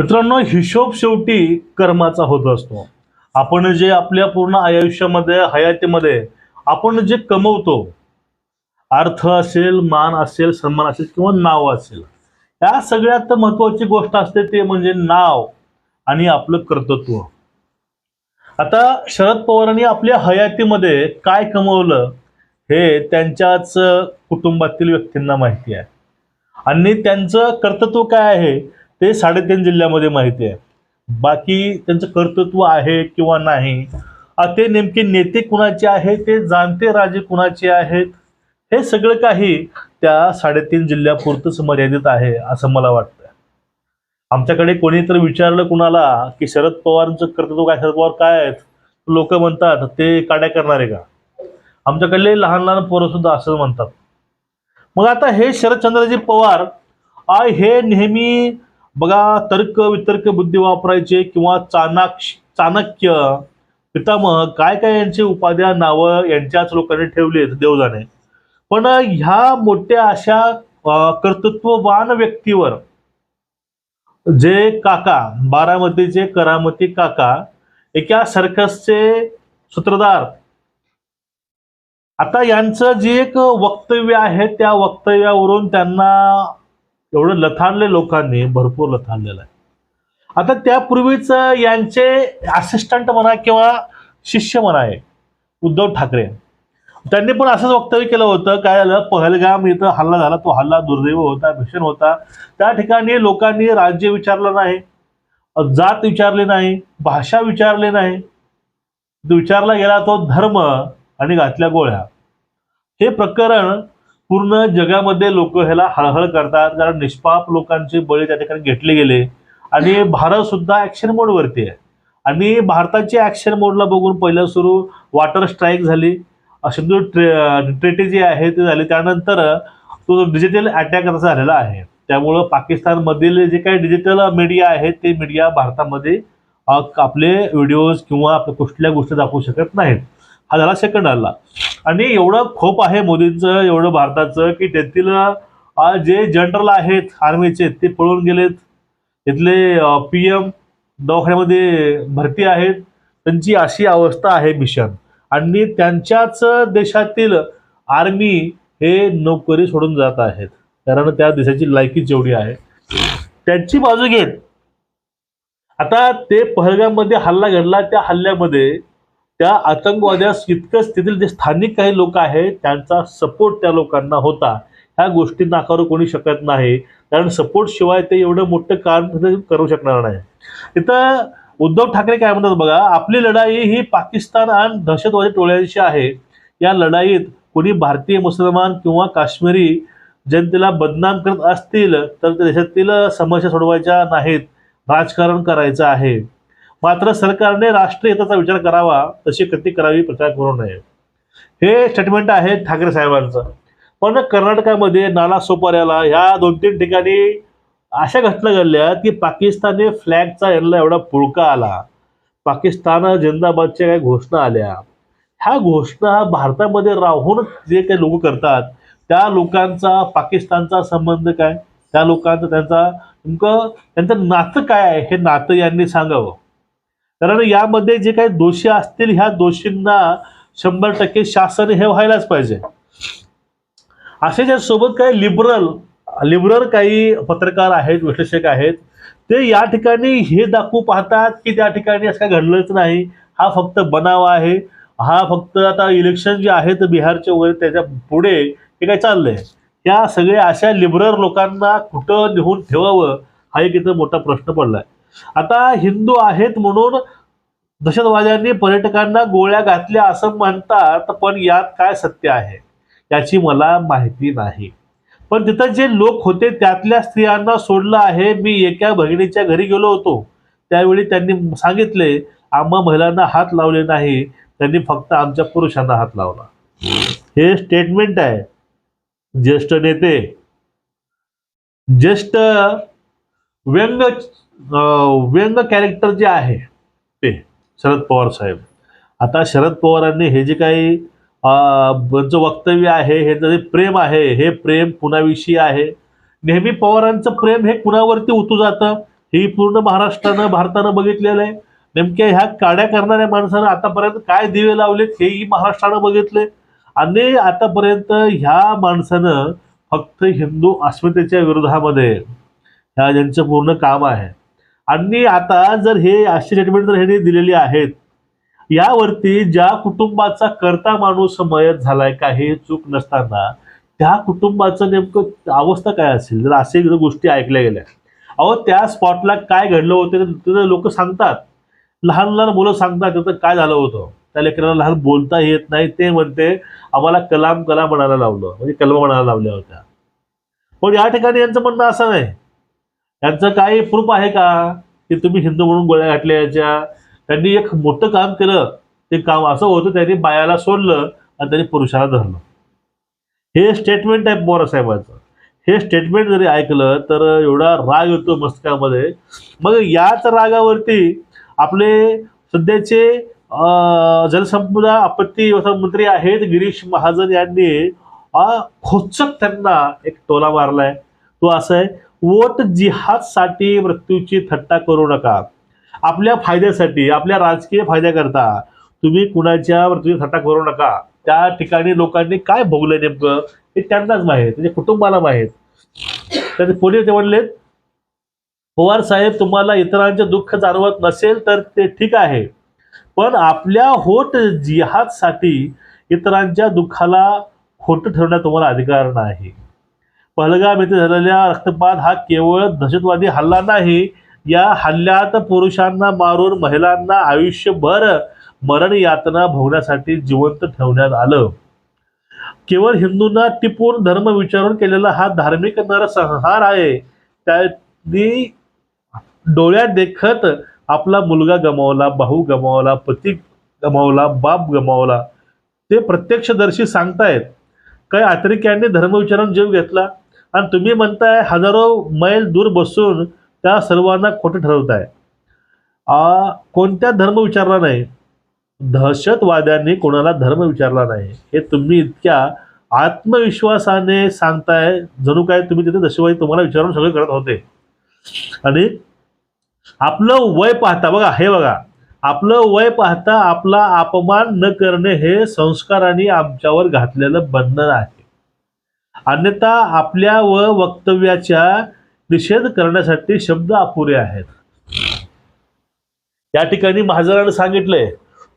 मित्रांनो हिशोब शेवटी कर्माचा होत असतो. आपण जे आपल्या पूर्ण आयुष्यामध्ये हयातीमध्ये आपण जे कमवतो अर्थ असेल मान असेल सन्मान असेल किंवा नाव असेल या सगळ्यात महत्वाची गोष्ट असते ते म्हणजे नाव आणि आपलं कर्तृत्व. आता शरद पवारांनी आपल्या हयातीमध्ये काय कमवलं हे त्यांच्याच कुटुंबातील व्यक्तींना माहिती आहे. आणि त्यांचं कर्तृत्व काय आहे? ते साडेतीन जिल्ह्यामध्ये माहिती आहे. बाकी त्यांचं कर्तृत्व आहे किंवा नाही ते नेमके नेते कुणाचे आहे ते जाणते राजे कुणाचे आहेत हे सगळं काही त्या साडेतीन जिल्ह्यापुरतंच मर्यादित आहे असं मला वाटतं आमच्याकडे कोणी तर विचारलं कुणाला की शरद पवारांचं कर्तृत्व काय शरद पवार काय आहेत? लोक म्हणतात ते काड्या करणारे का? आमच्याकडले लहान लहान पोरं सुद्धा असं म्हणतात. मग आता हे शरदचंद्रजी पवार आय हे नेहमी बघा तर्क वितर्क बुद्धी वापरायचे किंवा चाणाक्ष चाणक्य पितामह काय काय यांचे उपाध्या नावं यांच्याच लोकांनी ठेवलेत देवजाने. पण ह्या मोठ्या अशा कर्तृत्ववान व्यक्तीवर जे काका बारामतीचे करामती काका एका सर्कसचे सूत्रधार. आता यांचं जे एक वक्तव्य आहे त्या वक्तव्यावरून त्यांना एवढं लथाणले लोकांनी भरपूर लथाणलेलं आहे. आता त्यापूर्वीच यांचे असिस्टंट म्हणा किंवा शिष्य म्हणा आहे उद्धव ठाकरे त्यांनी पण असंच वक्तव्य केलं होतं. काय झालं? पहलगाम इथं हल्ला झाला. तो हल्ला दुर्दैव होता भीषण होता. त्या ठिकाणी लोकांनी राज्य विचारलं नाही जात विचारली नाही भाषा विचारली नाही. विचारला गेला तो धर्म आणि घातल्या गोळ्या. हे प्रकरण पूर्ण जगामध्ये लोक ह्याला हळहळ करतात. कारण निष्पाप लोकांचे बळी त्या ठिकाणी घेतले गेले. आणि भारत सुद्धा ऍक्शन मोडवरती आहे. आणि भारताची ऍक्शन मोडला बघून पहिलं सुरू वॉटर स्ट्राईक झाली. सिंधू ट्रे ट्रेटी जी आहे ती झाली. त्यानंतर तो डिजिटल अटॅक झालेला आहे. त्यामुळं पाकिस्तानमधील जे काही डिजिटल मीडिया आहे ते मीडिया भारतामध्ये आपले व्हिडिओज किंवा आपल्या कुठल्या गोष्टी दाखवू शकत नाहीत. हा झाला सेकंड हल्ला. आणि एवढं खोप आहे मोदींचं एवढं भारताचं की त्यातील जे जनरल आहेत आर्मीचे ते पळून गेलेत. तिथले पी एम दवाखान्यामध्ये भरती आहेत. त्यांची अशी अवस्था आहे भीषण आणि त्यांच्याच देशातील आर्मी हे नोकरी सोडून जात आहेत. कारण त्या देशाची लायकी जेवढी आहे. त्यांची बाजू घेत. आता ते पहलगाममध्ये हल्ला घडला. त्या हल्ल्यामध्ये त्या आतंकवाद्यास इतकंच तेथील जे स्थानिक काही लोक आहेत त्यांचा सपोर्ट त्या लोकांना होता. ह्या गोष्टी नाकारू कोणी शकत नाही. कारण सपोर्ट शिवाय ते एवढं मोठं काम करू शकणार नाही. इथं उद्धव ठाकरे काय म्हणतात बघा आपली लढाई ही पाकिस्तान आणि दहशतवादी टोळ्यांशी आहे. या लढाईत कोणी भारतीय मुसलमान किंवा काश्मीरी जनतेला बदनाम करत असतील तर देशातील समस्या सोडवायच्या नाहीत. राजकारण करायचं आहे. मात्र सरकारने राष्ट्रहिताचा विचार करावा तशी कृती करावी प्रचार करू नये. हे स्टेटमेंट आहे ठाकरे साहेबांचं. पण कर्नाटकामध्ये नाला सोपाऱ्याला ह्या दोन तीन ठिकाणी अशा घटना घडल्या की पाकिस्तानी फ्लॅगचा यांना एवढा पुळका आला. पाकिस्तान जिंदाबादच्या काही घोषणा आल्या. ह्या घोषणा भारतामध्ये राहून जे काही लोक करतात त्या लोकांचा पाकिस्तानचा संबंध काय? त्या लोकांचा त्यांचा नेमकं त्यांचं नातं काय आहे? हे नातं यांनी सांगावं. कारण यामध्ये जे काही दोषी असतील ह्या दोषींना शंभर टक्के शासन हे व्हायलाच पाहिजे. असे ज्या सोबत काही लिबरल लिबरल काही पत्रकार आहेत विश्लेषक आहेत ते या ठिकाणी हे दाखवू पाहतात की त्या ठिकाणी असं काय घडलंच नाही. हा फक्त बनाव आहे. हा फक्त आता इलेक्शन जे आहेत बिहारचे वगैरे त्याच्या पुढे हे काय चाललंय. या सगळ्या अशा लिबरल लोकांना कुठं नेऊन ठेवावं हा एक इथं मोठा प्रश्न पडलाय. आता हिंदू आहेत म्हणून दहशतवाद्यांनी पर्यटकांना गोळ्या घातल्या असं म्हणतात पण यात काय सत्य आहे याची मला माहिती नाही. पण तिथं जे लोक होते त्यातल्या स्त्रियांना सोडलं आहे. मी एका बहिणीच्या घरी गेलो होतो. त्यावेळी त्यांनी सांगितले आम्हा महिलांना हात लावले नाही. त्यांनी फक्त आमच्या पुरुषांना हात लावला. हे स्टेटमेंट आहे. ज्येष्ठ नेते ज्येष्ठ व्यंग व्यंग कॅरेक्टर जे आहे ते शरद पवार साहेब. आता शरद पवारांनी हे जे काही जो त्यांचं वक्तव्य आहे हे जे प्रेम आहे हे प्रेम कुणाविषयी आहे? नेहमी पवारांचं प्रेम हे कुणावरती उतू जातं? ही पूर्ण महाराष्ट्रानं भारतानं बघितलेलं आहे. नेमक्या ह्या काड्या करणाऱ्या माणसानं आतापर्यंत काय दिवे लावलेत हेही महाराष्ट्रानं बघितले आणि आतापर्यंत ह्या माणसानं फक्त हिंदू अस्मितेच्या विरोधामध्ये ह्या ज्यांचं पूर्ण काम आहे आणि आता जर हे अशी स्टेटमेंट जर ह्याने दिलेली आहेत यावरती ज्या कुटुंबाचा करता माणूस मयत झालाय का हे चूक नसताना त्या कुटुंबाचं नेमकं अवस्था काय असेल? जर असे जर गोष्टी ऐकल्या गेल्या. अहो त्या स्पॉटला काय घडलं होतं ते लोक सांगतात. लहान लहान मुलं सांगतात तिथं काय झालं होतं? त्या लेकराला लहान बोलता येत नाही ते म्हणते आम्हाला कलाम कला म्हणायला लावलं. म्हणजे कलम म्हणायला लावल्या होत्या. पण या ठिकाणी यांचं म्हणणं असं नाही. यांचं काही प्रूफ आहे का? की तुम्ही हिंदू म्हणून गोळ्या घातल्या याच्या? त्यांनी एक मोठं काम केलं. ते काम असं होतं त्यांनी बायाला सोडलं आणि त्यांनी पुरुषाला धरलं. हे स्टेटमेंट आहे पवार साहेबांचं हे स्टेटमेंट जरी ऐकलं तर एवढा राग येतो मस्तकामध्ये. मग याच रागावरती आपले सध्याचे जलसंपदा आपत्ती व्यवस्थापन मंत्री आहेत गिरीश महाजन यांनी खोचक त्यांना एक टोला मारलाय. तो असा आहे वोट जिहादसाठी मृत्यूची थट्टा करू नका. आपल्या फायद्यासाठी आपल्या राजकीय फायद्याकरता तुम्ही कुणाच्या मृत्यूची थट्टा करू नका. त्या ठिकाणी लोकांनी काय भोगलं नेमकं हे त्यांनाच माहीत म्हणजे कुटुंबाला माहीत. तर पोलीस ते म्हणलेत पवार साहेब तुम्हाला इतरांचे दुःख जाणवत नसेल तर ते ठीक आहे. पण आपल्या होट जिहादसाठी इतरांच्या दुःखाला खोटं ठेवण्यात तुम्हाला अधिकार नाही. पहलगाम येथे झालेल्या रक्तपात हा केवळ दहशतवादी हल्ला नाही या हल्ल्यात पुरुषांना मारून महिलांना आयुष्यभर मरण यातना भोगण्यासाठी जिवंत ठेवण्यात आलं. केवळ हिंदूंना टिपून धर्म विचारून केलेला हा धार्मिक नरसंहार आहे. त्यांनी डोळ्यात देखत आपला मुलगा गमावला भाऊ गमावला पती गमावला बाप गमावला. ते प्रत्यक्षदर्शी सांगतायत. काही अतिरेक्यांनी धर्मविचारण जीव घेतला? आणि तुम्ही म्हणताय हजारो मैल दूर बसून त्या सर्वांना खोटं ठरवताय. कोणत्या धर्म विचारला नाही? दहशतवाद्यांनी कोणाला धर्म विचारला नाही. हे तुम्ही इतक्या आत्मविश्वासाने सांगताय जणू काय तुम्ही तिथे दहशतवादी तुम्हाला विचारून सगळे करत होते. आणि आपलं वय पाहता बघा हे बघा. आपलं वय पाहता आपला अपमान न करणे हे संस्काराने आमच्यावर घातलेलं बंधन आहे. अन्यथा आपल्या व वक्तव्याच्या निषेध करण्यासाठी शब्द अपुरे आहेत. या ठिकाणी महाजरानं सांगितलंय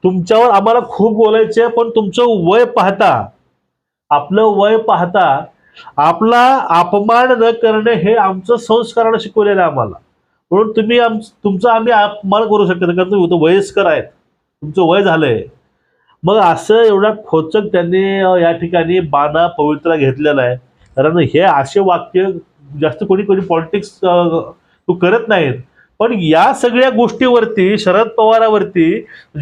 तुमच्यावर आम्हाला खूप बोलायचे पण तुमचं वय पाहता आपलं वय पाहता आपला अपमान न करणे हे आमचं संस्कारानं शिकवलेलं आहे आम्हाला. म्हणून तुम्ही आम तुमचा आम्ही अपमान करू शकत नाही कारण तुम्ही वयस्कर आहेत. तुमचं वय झालंय. मग असं एवढा खोचक त्यांनी या ठिकाणी बाणा पवित्रा घेतलेला आहे. कारण हे असे वाक्य जास्त कोणी कोणी पॉलिटिक्स तू करत नाहीत. पण या सगळ्या गोष्टीवरती शरद पवारावरती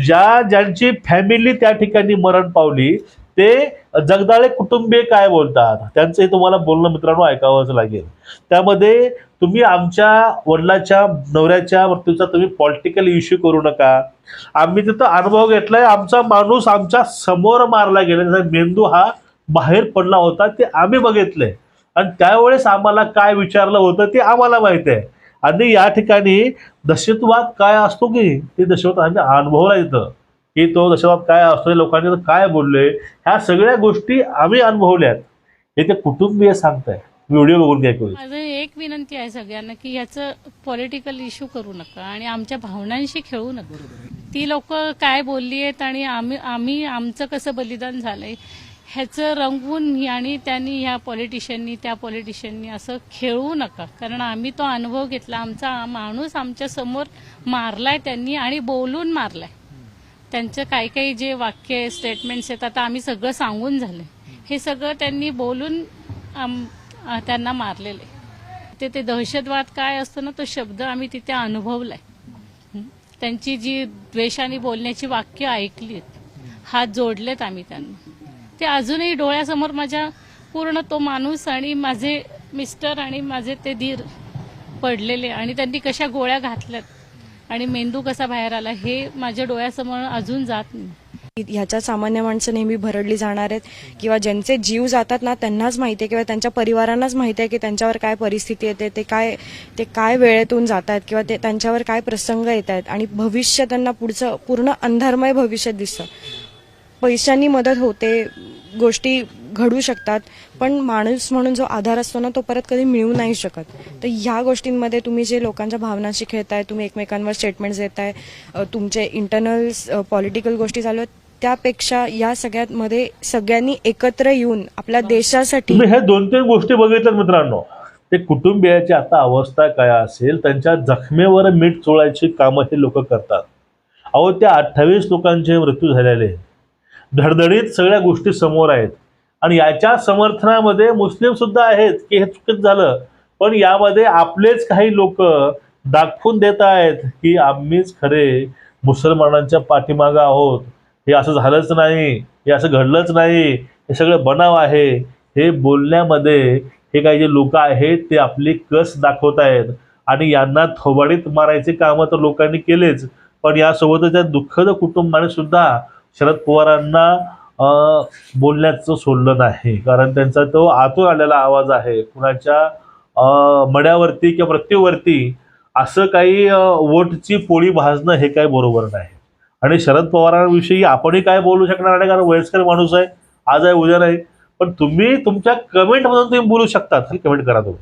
ज्या ज्यांची फॅमिली त्या ठिकाणी मरण पावली ते जगदाळे कुटुंबीय काय बोलतात? त्यांचंही तुम्हाला बोलणं मित्रांनो ऐकावंच लागेल. त्यामध्ये तुम्ही आमच्या वडिलाच्या नवऱ्याच्या मृत्यूचा तुम्ही पॉलिटिकल इश्यू करू नका. आम्ही तिथं अनुभव घेतलाय आमचा माणूस आमच्यासमोर मारला गेला. त्याचा मेंदू हा बाहेर पडला होता ते आम्ही बघितले. आणि त्यावेळेस आम्हाला काय विचारलं होतं ते आम्हाला माहीत आहे. आणि या ठिकाणी दहशतवाद काय असतो की ते दहशतवाद आम्ही अनुभवला इथं. की तो दहशतवाद काय असतो लोकांनी तर काय बोलले ह्या सगळ्या गोष्टी आम्ही अनुभवल्यात. हे ते कुटुंबीय सांगताय व्हिडिओ बघून काय करू माझं एक विनंती आहे सगळ्यांना की याचं पॉलिटिकल इश्यू करू नका आणि आमच्या भावनांशी खेळू नका. ती लोक काय बोलली आहेत आणि आम्ही आम्ही आमचं कसं बलिदान झालंय ह्याचं रंगवून आणि त्यांनी ह्या पॉलिटिशियननी त्या पॉलिटिशियननी असं खेळू नका. कारण आम्ही तो अनुभव घेतला. आमचा माणूस आमच्यासमोर मारलाय त्यांनी आणि बोलून मारलाय. त्यांचं काही काही जे वाक्य स्टेटमेंट्स आहेत आता आम्ही सगळं सांगून झालं हे सगळं त्यांनी बोलून त्यांना मारलेले. ते ते दहशतवाद काय असतो ना तो शब्द आम्ही तिथे अनुभवलाय. त्यांची जी द्वेषाने बोलण्याची वाक्य ऐकली हात जोडलेत आम्ही त्यांना. ते अजूनही डोळ्यासमोर माझ्या पूर्ण तो माणूस आणि माझे मिस्टर आणि माझे ते धीर पडलेले आणि त्यांनी कशा गोळ्या घातल्यात आणि मेंदू कसा बाहेर आला हे माझ्या डोळ्यासमोर अजून जात नाही. ह्याच्यात सामान्य माणसं नेहमी भरडली जाणार आहेत किंवा ज्यांचे जीव जातात ना त्यांनाच माहिती आहे किंवा त्यांच्या परिवारांनाच माहिती आहे की त्यांच्यावर काय परिस्थिती येते ते काय ते काय वेळेतून जात आहेत किंवा ते त्यांच्यावर काय प्रसंग येत आहेत आणि भविष्य त्यांना पुढचं पूर्ण अंधारमय भविष्य दिसतं. पैशांनी मदत होते गोष्टी घडू शकतात पण माणूस म्हणून जो आधार असतो ना तो परत कधी मिळू नाही शकत. तर ह्या गोष्टींमध्ये तुम्ही जे लोकांच्या भावनांशी खेळताय तुम्ही एकमेकांवर स्टेटमेंट्स देताय तुमचे इंटरनल पॉलिटिकल गोष्टी चालू आहेत त्यापेक्षा या सगळ्यामध्ये सगळ्यांनी एकत्र येऊन आपल्या देशासाठी तुम्ही हे दोन तीन गोष्टी बघितल्या मित्रांनो. ते कुटुंबियाची आता अवस्था काय असेल त्यांच्या जखमेवर मीठ चोळायची कामं हे लोक करतात. अहो त्या अठ्ठावीस लोकांचे मृत्यू झालेले. धडधडीत सगळ्या गोष्टी समोर आहेत. आणि याच्या समर्थनामध्ये मुस्लिम सुद्धा आहेत की हे चुकीच झालं. पण यामध्ये आपलेच काही लोक दाखवून देत आहेत की आम्हीच खरे मुसलमानांच्या पाठीमागं आहोत. हे असं झालंच नाही हे असं घडलंच नाही हे सगळं बनाव आहे. हे बोलण्यामध्ये हे काही जे लोक आहेत ते आपली कस दाखवत आहेत. आणि यांना थोबाडीत मारायचे कामं तर लोकांनी केलेच पण यासोबतच त्या दुःखद कुटुंबाने सुद्धा शरद पवारांना बोलण्याचं सोडलं नाही. कारण त्यांचा तो आतून आलेला आवाज आहे. कुणाच्या मड्यावरती किंवा मृत्यूवरती असं काही वोटची पोळी भाजणं हे काही बरोबर नाही. आणि शरद पवारांविषयी आपणही काय बोलू शकणार नाही कारण वयस्कर माणूस आहे आज आहे उद्या नाही. पण तुम्ही तुमच्या कमेंटमधून तुम्ही बोलू शकता कमेंट करा तुम्ही.